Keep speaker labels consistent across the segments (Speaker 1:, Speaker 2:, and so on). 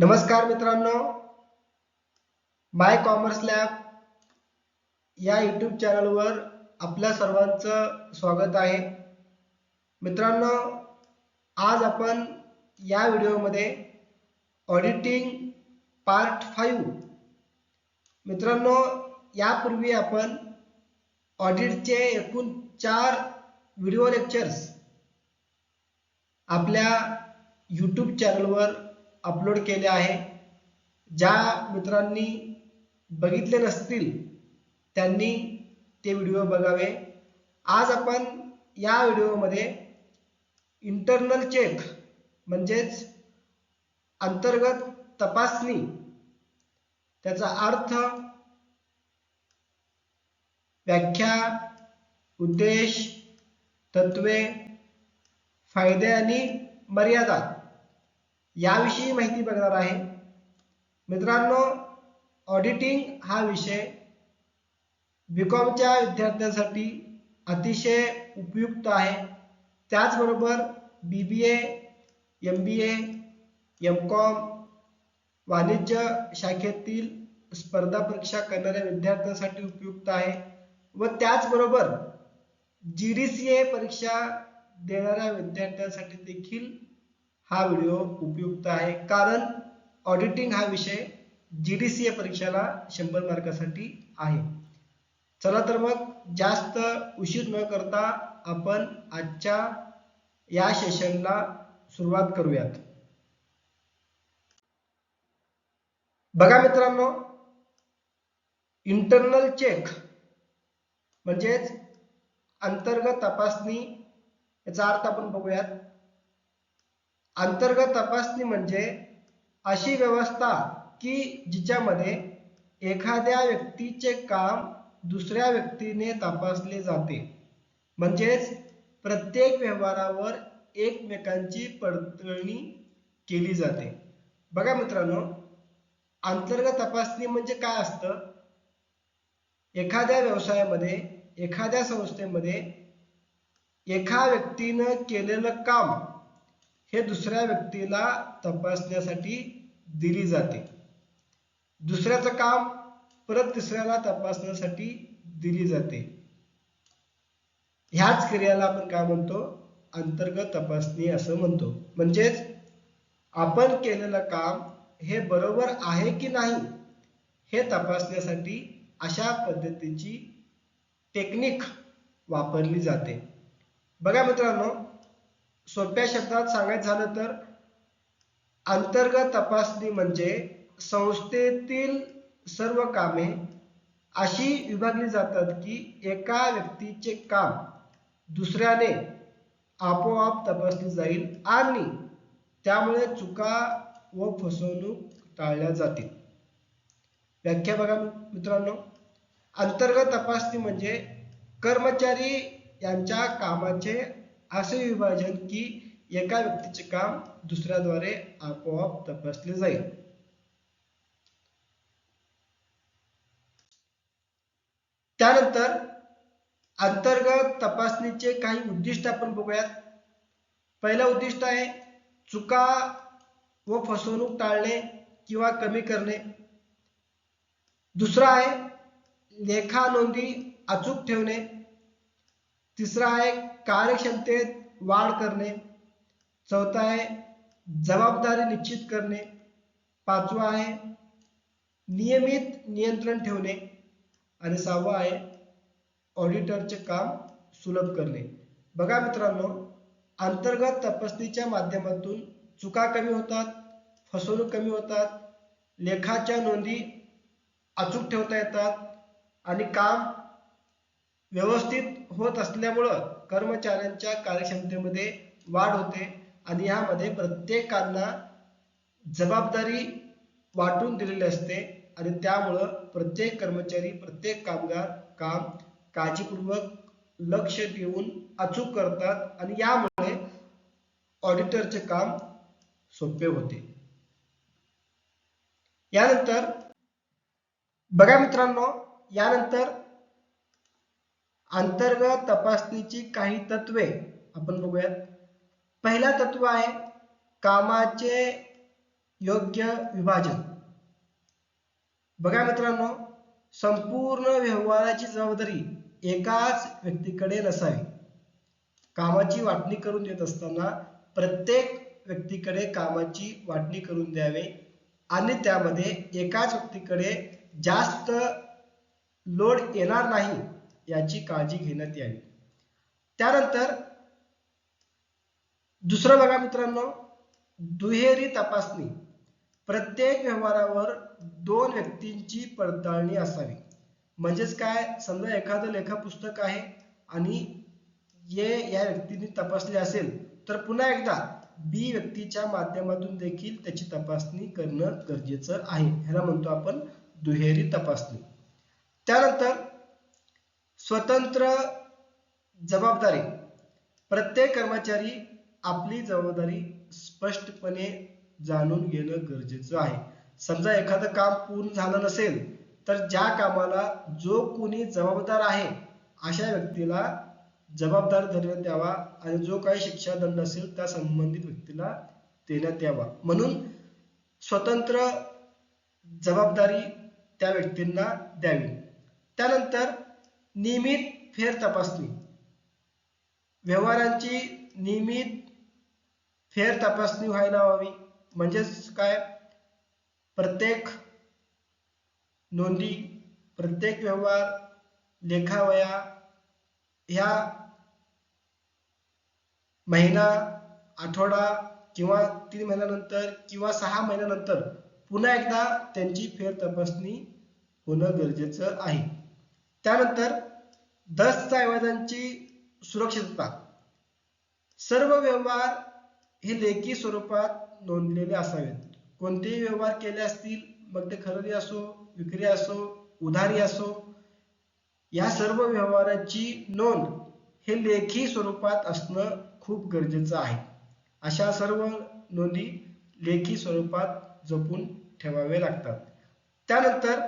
Speaker 1: नमस्कार मित्रांनो. My commerce lab या यूट्यूब चॅनलवर आपल्या सर्वांचं स्वागत आहे. मित्रांनो आज आपण या व्हिडिओमध्ये ऑडिटिंग पार्ट फाईव्ह मित्रांनो यापूर्वी आपण ऑडिटचे एकूण चार व्हिडिओ लेक्चर्स आपल्या यूट्यूब चॅनलवर अपलोड केले आहे. ज्या मित्रांनी बघितले नसतील त्यांनी ते व्हिडिओ बघावे. आज आपण या व्हिडिओमध्ये इंटरनल चेक म्हणजेच अंतर्गत तपासणी त्याचा अर्थ व्याख्या उद्देश तत्वे फायदे आणि मर्यादा याविषयी माहिती बघणार आहे. मित्रांनो ऑडिटिंग हा विषय बीकॉमच्या विद्यार्थ्यांसाठी अतिशय उपयुक्त आहे. त्याचबरोबर B B A M B A M com वाणिज्य शाखेतील स्पर्धा परीक्षा करणाऱ्या विद्यार्थ्यांसाठी उपयुक्त आहे. व त्याचबरोबर जी डी सी ए परीक्षा देणाऱ्या विद्यार्थ्यांसाठी देखील हा व्हिडिओ उपयुक्त आहे. कारण ऑडिटिंग हा विषय जी डी सी ए परीक्षेला शंभर मार्कासाठी आहे. चला तर मग जास्त उशीर न करता आपण आजच्या या सेशनला सुरुवात करूयात. बघा मित्रांनो इंटरनल चेक म्हणजेच अंतर्गत तपासणी याचा अर्थ आपण बघूयात. अंतर्गत तपासणी म्हणजे अशी व्यवस्था की जिच्यामध्ये एखाद्या व्यक्तीचे काम दुसऱ्या व्यक्तीने तपासले जाते. म्हणजेच प्रत्येक व्यवहारावर एकमेकांची पडतळणी केली जाते. बघा मित्रांनो अंतर्गत तपासणी म्हणजे काय असतं? एखाद्या व्यवसायामध्ये एखाद्या संस्थेमध्ये एका व्यक्तीनं केलेलं काम हे दुसऱ्या व्यक्तीला तपासण्यासाठी दिली जाते. दुसऱ्याचं काम परत तिसऱ्याला तपासण्यासाठी दिली जाते. ह्याच क्रियाला आपण काय म्हणतो? अंतर्गत तपासणी असं म्हणतो. म्हणजेच आपण केलेलं काम हे बरोबर आहे की नाही हे तपासण्यासाठी अशा पद्धतीची टेक्निक वापरली जाते. बघा मित्रांनो सोप्या शब्दात सांगायचं झालं तर अंतर्गत तपासणी म्हणजे संस्थेतील सर्व कामे अशी विभागली जातात की एका व्यक्तीचे काम दुसऱ्याने आपोआप तपासली जाईल आणि त्यामुळे चुका व फसवणूक टाळल्या जातील. व्याख्या बघा मित्रांनो. अंतर्गत तपासणी म्हणजे कर्मचारी यांच्या कामाचे असे विभाजन की एका व्यक्तीचे काम दुसऱ्याद्वारे आपोआप तपासले जाईल. त्यानंतर अंतर्गत तपासणीचे काही उद्दिष्ट आपण बघूयात. पहिलं उद्दिष्ट आहे चुका व फसवणूक टाळणे किंवा कमी करणे. दुसरा आहे लेखा नोंदी अचूक ठेवणे. तिसरा आहे कार्यक्षमतेत वाढ करणे चौथा आहे जबाबदारी निश्चित करणे पाचवा आहे नियमित नियंत्रण ठेवणे आणि सहावा आहे ऑडिटरचे काम सुलभ करणे. बघा मित्रांनो अंतर्गत तपासणीच्या माध्यमातून चुका कमी होतात फसवणूक कमी होतात लेखाच्या नोंदी अचूक ठेवता येतात आणि काम व्यवस्थित होत असल्यामुळं कर्मचाऱ्यांच्या कार्यक्षमतेमध्ये वाढ होते आणि यामध्ये प्रत्येकांना जबाबदारी वाटून दिलेली असते आणि त्यामुळं प्रत्येक कर्मचारी प्रत्येक कामगार काम काळजीपूर्वक लक्ष देऊन अचूक करतात आणि यामुळे ऑडिटरचे काम सोपे होते. यानंतर बघा मित्रांनो यानंतर अंतर्गत तपासणीची काही तत्वे आपण बघूयात. पहिला तत्व आहे कामाचे योग्य विभाजन. बघा मित्रांनो संपूर्ण व्यवहाराची जबाबदारी एकाच व्यक्तीकडे नसावी. कामाची वाटणी करून देत असताना प्रत्येक व्यक्तीकडे कामाची वाटणी करून द्यावे आणि त्यामध्ये एकाच व्यक्तीकडे जास्त लोड येणार नाही याची काळजी घेण्यात यावी. त्यानंतर दुसरं बघा मित्रांनो दुहेरी तपासणी. प्रत्येक व्यवहारावर दोन व्यक्तींची पडताळणी असावी. म्हणजेच काय? समजा एखादं लेखापुस्तक आहे आणि ये या व्यक्तीने तपासले असेल तर पुन्हा एकदा बी व्यक्तीच्या माध्यमातून देखील त्याची तपासणी करणं गरजेचं आहे. ह्याला म्हणतो आपण दुहेरी तपासणी. त्यानंतर स्वतंत्र जबाबदारी. प्रत्येक कर्मचारी आपली जबाबदारी स्पष्टपणे जाणून घेणं गरजेचं आहे. समजा एखादं काम पूर्ण झालं नसेल तर ज्या कामाला जो कोणी जबाबदार आहे अशा व्यक्तीला जबाबदार धरण्यात यावा आणि जो काही शिक्षा दंड असेल त्या संबंधित व्यक्तीला देण्यात यावा. म्हणून स्वतंत्र जबाबदारी त्या व्यक्तींना द्यावी. त्यानंतर नियमित फेर तपासणी. व्यवहारांची नियमित फेर तपासणी व्हायला हवी. म्हणजेच काय? प्रत्येक नोंदी प्रत्येक व्यवहार लेखावया ह्या महिना आठवडा किंवा तीन महिन्यानंतर किंवा सहा महिन्यानंतर पुन्हा एकदा त्यांची फेर तपासणी होणं गरजेचं आहे. त्यानंतर दस्तऐवजांची सुरक्षितता. सर्व व्यवहार हे लेखी स्वरूपात नोंदलेले असावेत. कोणतेही व्यवहार केले असतील मग ते खरेदी असो विक्री असो उधारी असो या सर्व व्यवहाराची नोंद हे लेखी स्वरूपात असणं खूप गरजेचं आहे. अशा सर्व नोंदी लेखी स्वरूपात जपून ठेवावे लागतात. त्यानंतर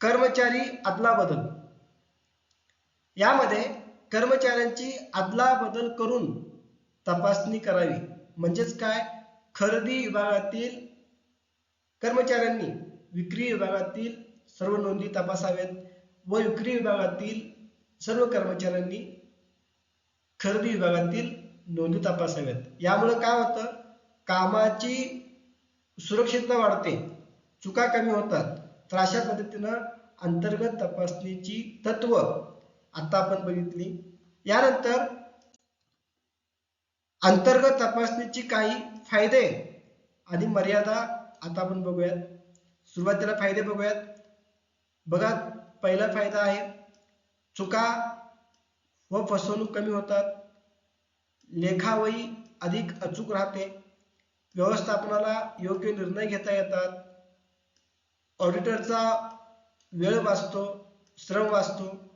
Speaker 1: कर्मचारी अदलाबदल. यामध्ये कर्मचाऱ्यांची अदलाबदल करून तपासणी करावी. म्हणजेच काय? खरेदी विभागातील कर्मचाऱ्यांनी विक्री विभागातील सर्व नोंदी तपासाव्यात व विक्री विभागातील सर्व कर्मचाऱ्यांनी खरेदी विभागातील नोंदी तपासाव्यात. यामुळे काय होतं? कामाची सुरक्षितता वाढते. चुका कमी होतात. तर अशा पद्धतीनं अंतर्गत तपासणीची तत्व आता आपण बघितली. यानंतर अंतर्गत तपासणीची काही फायदे आणि मर्यादा आता आपण बघूयात. सुरुवातीला फायदे बघूयात. बघा पहिला फायदा आहे चुका व फसवणूक कमी होतात. लेखावही अधिक अचूक राहते. व्यवस्थापनाला योग्य निर्णय घेता येतात. ऑडिटरचा वेळ वाचतो श्रम वाचतो.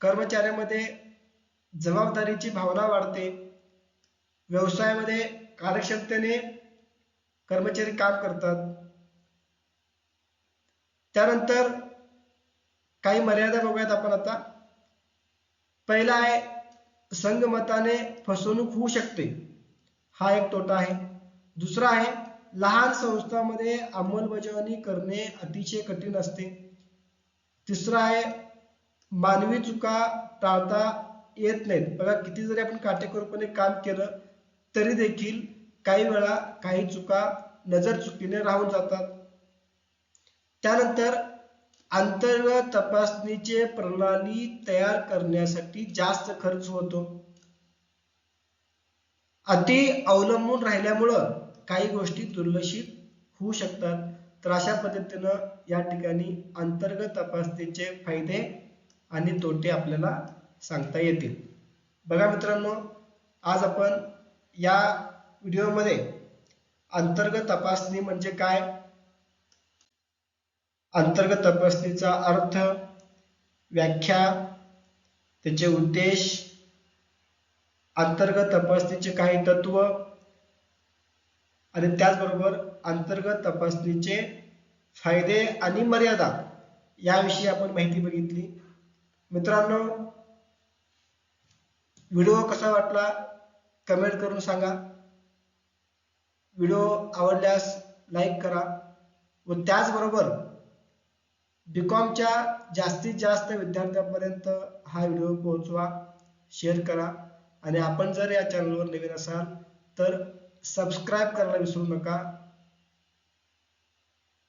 Speaker 1: कर्मचाऱ्यामध्ये जबाबदारीची भावना वाढते. व्यवसायामध्ये कार्यक्षमतेने कर्मचारी काम करतात. त्यानंतर काही मर्यादा बघूयात आपण आता. पहिला आहे संगमताने फसवणूक होऊ शकते. हा एक तोटा आहे. दुसरा आहे लहान संस्थांमध्ये अंमलबजावणी करणे अतिशय कठीण असते. तिसरा आहे मानवी चुका टाळता येत नाहीत. बघा किती जरी आपण काटेकोरपणे काम केलं तरी देखील काही वेळा काही चुका नजर चुकीने राहून जातात. त्यानंतर अंतर्गत तपासणीचे प्रणाली तयार करण्यासाठी जास्त खर्च होतो. अति अवलंबून राहिल्यामुळं काही गोष्टी दुर्लक्षित होऊ शकतात. तर अशा पद्धतीनं या ठिकाणी अंतर्गत तपासणीचे फायदे आणि तोटे आपल्याला सांगता येतील. बघा मित्रांनो आज आपण या व्हिडिओमध्ये अंतर्गत तपासणी म्हणजे काय? अंतर्गत तपासणीचा अर्थ व्याख्या त्याचे उद्देश अंतर्गत तपासणीचे काही तत्व आणि त्याचबरोबर अंतर्गत तपासणीचे फायदे आणि मर्यादा याविषयी आपण माहिती बघितली. मित्रांनो व्हिडिओ कसा वाटला कमेंट करून सांगा. व्हिडिओ आवडल्यास लाईक करा. व त्याचबरोबर बीकॉमच्या जास्तीत जास्त विद्यार्थ्यांपर्यंत हा व्हिडिओ पोहोचवा शेअर करा. आणि आपण जर या चॅनलवर नवीन असाल तर सबस्क्राईब करायला विसरू नका.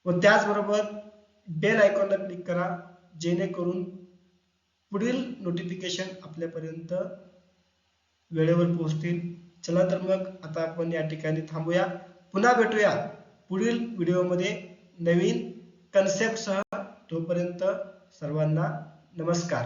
Speaker 1: व त्याचबरोबर बेल आयकॉनला क्लिक करा जेणेकरून पुढील नोटिफिकेशन आपल्यापर्यंत वेळेवर पोहोचतील. चला तर मग आता आपण या ठिकाणी थांबूया. पुन्हा भेटूया पुढील व्हिडिओमध्ये नवीन कन्सेप्टसह तोपर्यंत सर्वांना नमस्कार.